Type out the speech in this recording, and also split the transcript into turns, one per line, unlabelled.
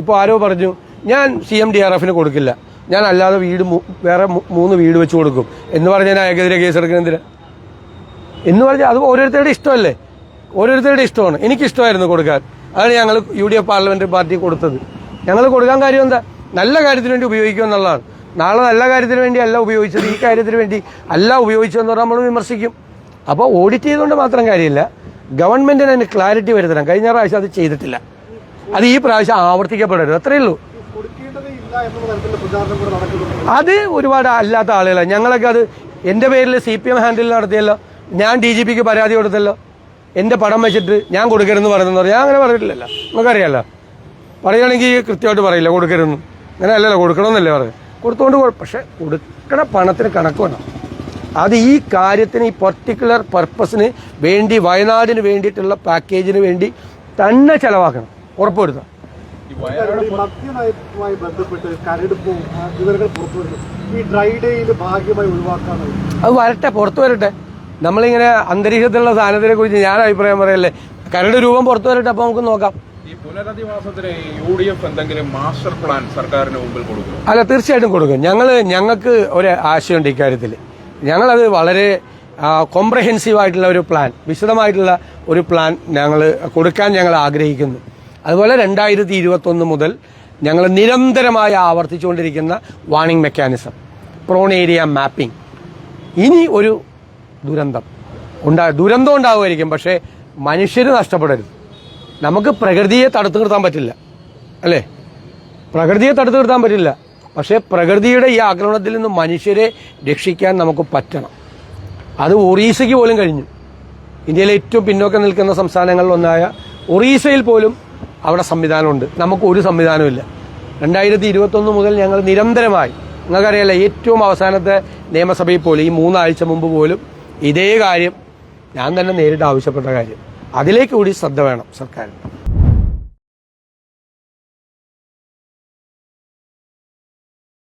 ഇപ്പോൾ ആരോ പറഞ്ഞു ഞാൻ സി എം ഡി ആർ എഫിന് കൊടുക്കില്ല. ഞാൻ അല്ലാതെ വീട് വേറെ മൂന്ന് വീട് വെച്ച് കൊടുക്കും. എന്ന് പറഞ്ഞാൽ ഞാൻ അയാൾക്കെതിരെ കേസ് എടുക്കുന്ന എന്തിനാ? എന്ന് പറഞ്ഞാൽ അത് ഓരോരുത്തരുടെ ഇഷ്ടമല്ലേ? ഓരോരുത്തരുടെ ഇഷ്ടമാണ്. എനിക്ക് ഇഷ്ടമായിരുന്നു കൊടുക്കാൻ. അതാണ് ഞങ്ങൾ U D F parliament party കൊടുത്തത്. ഞങ്ങൾ കൊടുക്കാൻ കാര്യം എന്താ? നല്ല കാര്യത്തിന് വേണ്ടി ഉപയോഗിക്കുക എന്നുള്ളതാണ്. നാളെ നല്ല കാര്യത്തിന് വേണ്ടി അല്ല ഉപയോഗിച്ചത് ഈ കാര്യത്തിന് വേണ്ടി അല്ല ഉപയോഗിച്ചതെന്ന് പറഞ്ഞാൽ നമ്മൾ വിമർശിക്കും. അപ്പോൾ ഓഡിറ്റ് ചെയ്തുകൊണ്ട് മാത്രം കാര്യമില്ല. ഗവൺമെന്റിന് അതിന് ക്ലാരിറ്റി വരുത്തണം. കഴിഞ്ഞ പ്രാവശ്യം അത് ചെയ്തിട്ടില്ല. അത് ഈ പ്രാവശ്യം ആവർത്തിക്കപ്പെടരുത്. അത്രയേ ഉള്ളൂ. അത് ഒരുപാട് അല്ലാത്ത ആളുകളാണ്. ഞങ്ങളൊക്കെ അത് എന്റെ പേരിൽ സി പി എം ഹാൻഡിൽ നടത്തിയല്ലോ. ഞാൻ ഡി ജി പിക്ക് പരാതി കൊടുത്തല്ലോ. എന്റെ പടം വെച്ചിട്ട് ഞാൻ കൊടുക്കരുതെന്ന് പറയുന്നത് ഞാൻ അങ്ങനെ പറഞ്ഞിട്ടില്ലല്ലോ. നമുക്കറിയാലോ പറയുകയാണെങ്കിൽ കൃത്യമായിട്ട് പറയില്ല. കൊടുക്കരുതെന്ന്. അങ്ങനെ അല്ലല്ലോ കൊടുക്കണമെന്നല്ലേ പറയുന്നത് കൊടുത്തോണ്ട് കുഴ- പക്ഷെ കൊടുക്കണ പണത്തിന് കണക്ക് വേണം. അത് ഈ കാര്യത്തിന് ഈ പർട്ടിക്കുലർ പർപ്പസിന് വേണ്ടി വയനാടിന് വേണ്ടിയിട്ടുള്ള പാക്കേജിന് വേണ്ടി തന്നെ ചെലവാക്കണം. ഉറപ്പുവരുത്താം
മദ്യനയവുമായി ബന്ധപ്പെട്ട് കരടുപ്പും ആ, വിവരങ്ങൾ പുറത്തുവരുന്നു. ഈ ഡ്രൈ ഡേയിൽ ഭാഗ്യമായി ഒഴിവാക്കാനായി
അത് വരട്ടെ പുറത്തു വരട്ടെ. നമ്മളിങ്ങനെ അന്തരീക്ഷത്തിലുള്ള സാധനത്തിനെ കുറിച്ച് ഞാൻ അഭിപ്രായം പറയല്ലേ? കരട് രൂപം പുറത്തു വരട്ടെ അപ്പൊ നമുക്ക് നോക്കാം.
ഈ പുനരധിവാസത്തിന് യു ഡി എഫ് എന്തെങ്കിലും മാസ്റ്റർ പ്ലാൻ സർക്കാരിന് മുമ്പിൽ കൊടുക്കും
അല്ല തീർച്ചയായിട്ടും കൊടുക്കും. ഞങ്ങൾ ഞങ്ങൾക്ക് ഒരു ആശയമുണ്ട് ഇക്കാര്യത്തിൽ ഞങ്ങളത് വളരെ കോംപ്രഹെൻസീവ് ആയിട്ടുള്ള ഒരു പ്ലാൻ വിശദമായിട്ടുള്ള ഒരു പ്ലാൻ ഞങ്ങൾ കൊടുക്കാൻ ഞങ്ങൾ ആഗ്രഹിക്കുന്നു. അതുപോലെ രണ്ടായിരത്തി ഇരുപത്തൊന്ന് മുതൽ ഞങ്ങൾ നിരന്തരമായി ആവർത്തിച്ചുകൊണ്ടിരിക്കുന്ന warning mechanism prone area mapping ഇനി ഒരു ദുരന്തം. ഉണ്ടാ ദുരന്തം ഉണ്ടാവുമായിരിക്കും പക്ഷേ മനുഷ്യർ നഷ്ടപ്പെടരുത്. നമുക്ക് പ്രകൃതിയെ തടുത്തു നിർത്താൻ പറ്റില്ല. അല്ലേ? പ്രകൃതിയെ തടുത്തു നിർത്താൻ പറ്റില്ല. പക്ഷേ പ്രകൃതിയുടെ ഈ ആക്രമണത്തിൽ നിന്ന് മനുഷ്യരെ രക്ഷിക്കാൻ നമുക്ക് പറ്റണം. അത് ഒറീസയ്ക്ക് പോലും കഴിഞ്ഞു. ഇന്ത്യയിലെ ഏറ്റവും പിന്നോക്കം നിൽക്കുന്ന സംസ്ഥാനങ്ങളിൽ ഒന്നായ ഒറീസയിൽ പോലും അവിടെ സംവിധാനമുണ്ട്. നമുക്ക് ഒരു സംവിധാനമില്ല രണ്ടായിരത്തി ഇരുപത്തൊന്ന് മുതൽ ഞങ്ങൾ നിരന്തരമായി നിങ്ങൾക്കറിയാലോ ഏറ്റവും അവസാനത്തെ നിയമസഭയിൽ പോലും ഈ മൂന്നാഴ്ച മുമ്പ് പോലും ഇതേ കാര്യം ഞാൻ തന്നെ നേരിട്ട് ആവശ്യപ്പെട്ട കാര്യം. അതിലേക്ക് കൂടി ശ്രദ്ധ വേണം സർക്കാരിന്.